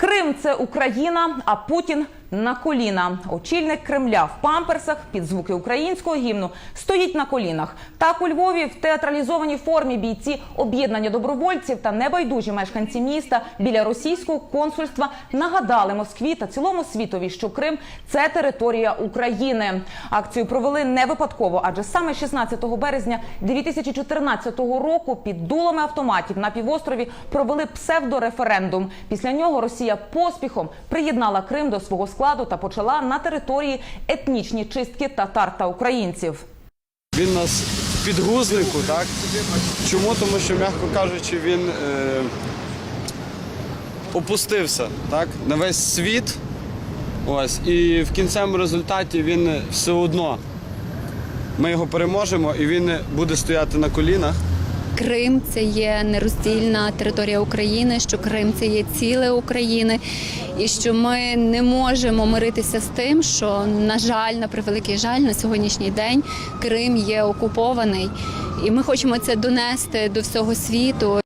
Крим це Україна, а Путін на коліна. Очільник Кремля в памперсах під звуки українського гімну стоїть на колінах. Так у Львові в театралізованій формі бійці об'єднання добровольців та небайдужі мешканці міста біля російського консульства нагадали Москві та цілому світові, що Крим це територія України. Акцію провели не випадково, адже саме 16 березня 2014 року під дулами автоматів на півострові провели псевдореферендум. Після нього Росія поспіхом приєднала Крим до свого складу та почала на території етнічні чистки татар та українців. Він нас в підгузнику, так? Чому? Тому що, м'яко кажучи, він е, опустився так? на весь світ. Ось, і в кінцевому результаті він все одно. Ми його переможемо і він буде стояти на колінах. Крим це є нероздільна територія України, що Крим це є ціле України, і що ми не можемо миритися з тим, що на жаль, на превеликий жаль, на сьогоднішній день Крим є окупований. І ми хочемо це донести до всього світу,